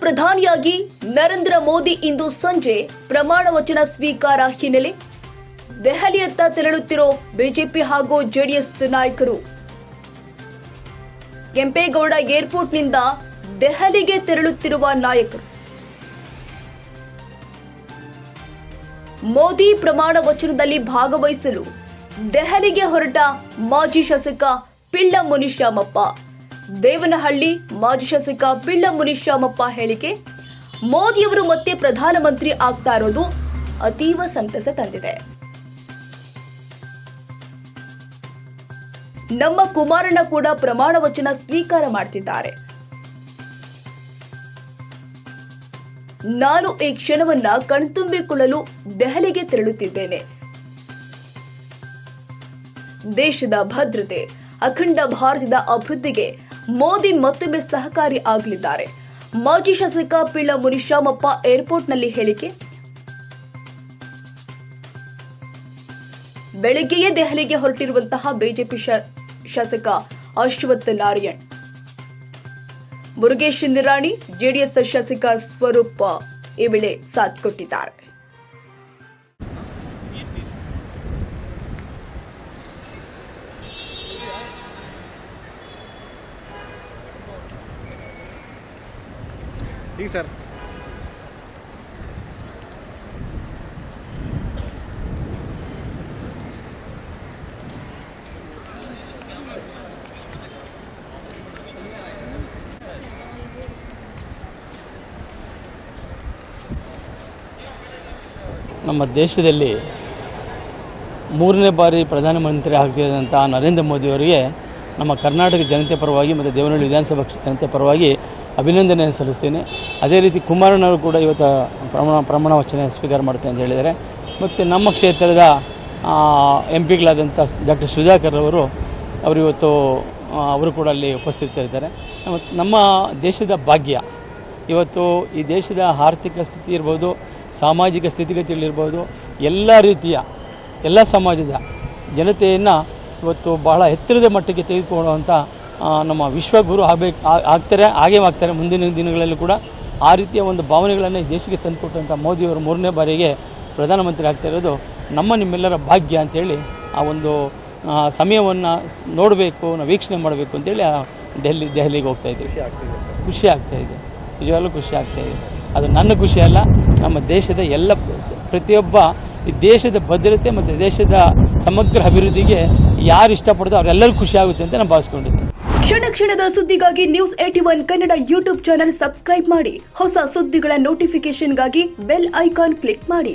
ಪ್ರಧಾನಿಯಾಗಿ ನರೇಂದ್ರ ಮೋದಿ ಇಂದು ಸಂಜೆ ಪ್ರಮಾಣ ವಚನ ಸ್ವೀಕಾರ ಹಿನ್ನೆಲೆ. ದೆಹಲಿಯತ್ತ ತೆರಳುತ್ತಿರೋ ಬಿಜೆಪಿ ಹಾಗೂ ಜೆಡಿಎಸ್ ನಾಯಕರು. ಕೆಂಪೇಗೌಡ ಏರ್ಪೋರ್ಟ್ನಿಂದ ದೆಹಲಿಗೆ ತೆರಳುತ್ತಿರುವ ನಾಯಕರು. ಮೋದಿ ಪ್ರಮಾಣ ವಚನದಲ್ಲಿ ಭಾಗವಹಿಸಲು ದೆಹಲಿಗೆ ಹೊರಟ ಮಾಜಿ ಶಾಸಕ ಪಿಳ್ಳ ಮುನಿಶ್ಯಾಮಪ್ಪ ದೇವನಹಳ್ಳಿ ಮಾಜಿ ಶಾಸಕ ಪಿಳ್ಳ ಮುನಿಶ್ಯಾಮಪ್ಪ ಹೇಳಿಕೆ, ಮೋದಿಯವರು ಮತ್ತೆ ಪ್ರಧಾನಮಂತ್ರಿ ಆಗ್ತಾ ಇರೋದು ಅತೀವ ಸಂತಸ ತಂದಿದೆ. ನಮ್ಮ ಕುಮಾರಣ್ಣ ಕೂಡ ಪ್ರಮಾಣ ವಚನ ಸ್ವೀಕಾರ ಮಾಡ್ತಿದ್ದಾರೆ. ನಾನು ಈ ಕ್ಷಣವನ್ನ ಕಣ್ತುಂಬಿಕೊಳ್ಳಲು ದೆಹಲಿಗೆ ತೆರಳುತ್ತಿದ್ದೇನೆ. ದೇಶದ ಭದ್ರತೆ, ಅಖಂಡ ಭಾರತದ ಅಭಿವೃದ್ಧಿಗೆ ಮೋದಿ ಮತ್ತೊಮ್ಮೆ ಸಹಕಾರಿ ಆಗಲಿದ್ದಾರೆ. ಮಾಜಿ ಶಾಸಕ ಪಿಳ್ಳ ಮುನಿಶ್ಯಾಮಪ್ಪ ಏರ್ಪೋರ್ಟ್ನಲ್ಲಿ ಹೇಳಿಕೆ. ಬೆಳಗ್ಗೆಯೇ ದೆಹಲಿಗೆ ಹೊರಟಿರುವಂತಹ ಬಿಜೆಪಿ ಶಾಸಕ ಅಶ್ವಥ್ ನಾರಾಯಣ್. ಮುರುಗೇಶ್ ನಿರಾಣಿ, ಜೆಡಿಎಸ್ ಶಾಸಕ ಸ್ವರೂಪ್ ಈ ವೇಳೆ ಸಾಥ್ ಕೊಟ್ಟಿದ್ದಾರೆ. ठीक सर ನಮ್ಮ ದೇಶದಲ್ಲಿ ಮೂರನೇ ಬಾರಿ ಪ್ರಧಾನಮಂತ್ರಿ ಆಗ್ತಿದ್ದಂಥ ನರೇಂದ್ರ ಮೋದಿಯವರಿಗೆ ನಮ್ಮ ಕರ್ನಾಟಕ ಜನತೆ ಪರವಾಗಿ ಮತ್ತು ದೇವನಹಳ್ಳಿ ವಿಧಾನಸಭಾ ಜನತೆ ಪರವಾಗಿ ಅಭಿನಂದನೆ ಸಲ್ಲಿಸ್ತೀನಿ. ಅದೇ ರೀತಿ ಕುಮಾರಣ್ಣವರು ಕೂಡ ಇವತ್ತು ಪ್ರಮಾಣ ಪ್ರಮಾಣ ವಚನ ಸ್ವೀಕಾರ ಮಾಡ್ತೇನೆ ಅಂತ ಹೇಳಿದ್ದಾರೆ. ಮತ್ತು ನಮ್ಮ ಕ್ಷೇತ್ರದ ಎಂ ಪಿಗಳಾದಂಥ ಡಾಕ್ಟರ್ ಸುಧಾಕರ್ ಅವರು ಅವರು ಇವತ್ತು ಅವರು ಕೂಡ ಅಲ್ಲಿ ಉಪಸ್ಥಿತರಿದ್ದಾರೆ ನಮ್ಮ ದೇಶದ ಭಾಗ್ಯ. ಇವತ್ತು ಈ ದೇಶದ ಆರ್ಥಿಕ ಸ್ಥಿತಿ ಇರ್ಬೋದು, ಸಾಮಾಜಿಕ ಸ್ಥಿತಿಗತಿಗಳಿರ್ಬೋದು ಎಲ್ಲ ರೀತಿಯ, ಎಲ್ಲ ಸಮಾಜದ ಜನತೆಯನ್ನು ಇವತ್ತು ಬಹಳ ಎತ್ತರದ ಮಟ್ಟಕ್ಕೆ ತೆಗೆದುಕೊಳ್ಳುವಂಥ ನಮ್ಮ ವಿಶ್ವಗುರು ಆಗಬೇಕು ಆಗ್ತಾರೆ ಹಾಗೇ ಆಗ್ತಾರೆ ಮುಂದಿನ ದಿನಗಳಲ್ಲಿ ಕೂಡ ಆ ರೀತಿಯ ಒಂದು ಭಾವನೆಗಳನ್ನು ದೇಶಕ್ಕೆ ತಂದುಕೊಟ್ಟಂಥ ಮೋದಿಯವರು ಮೂರನೇ ಬಾರಿಗೆ ಪ್ರಧಾನಮಂತ್ರಿ ಆಗ್ತಾ ಇರೋದು ನಮ್ಮ ನಿಮ್ಮೆಲ್ಲರ ಭಾಗ್ಯ ಅಂತೇಳಿ ಆ ಒಂದು ಸಮಯವನ್ನು ನೋಡಬೇಕು ನಾವು ವೀಕ್ಷಣೆ ಮಾಡಬೇಕು ಅಂತೇಳಿ ಡೆಲ್ಲಿ ದೆಹಲಿಗೆ ಹೋಗ್ತಾ ಇದ್ದೀವಿ. ಖುಷಿ ಆಗ್ತಾ ಇದೆ. ನಿಜವಾಗ್ಲೂ ಖುಷಿ ಆಗ್ತಾ ಇದೆ. ಅದು ನನ್ನ ಖುಷಿ ಅಲ್ಲ ನಮ್ಮ ದೇಶದ ಎಲ್ಲ ಪ್ರತಿಯೊಬ್ಬ ಈ ದೇಶದ ಭದ್ರತೆ ಮತ್ತು ದೇಶದ ಸಮಗ್ರ ಅಭಿವೃದ್ಧಿಗೆ ಯಾರು ಇಷ್ಟಪಡ್ತೋ ಅವರೆಲ್ಲರೂ ಖುಷಿ ಆಗುತ್ತೆ ಅಂತ ನಾನು ಭಾವಿಸ್ಕೊಂಡಿದ್ದೆ ಕ್ಷಣ ಕ್ಷಣದ ಸುದ್ದಿಗಾಗಿ news eighty one Kannada YouTube channel subscribe ಮಾಡಿ. ಹೊಸ ಸುದ್ದಿಗಳ ನೋಟಿಫಿಕೇಶನ್ಗಾಗಿ ಬೆಲ್ ಐಕಾನ್ ಕ್ಲಿಕ್ ಮಾಡಿ.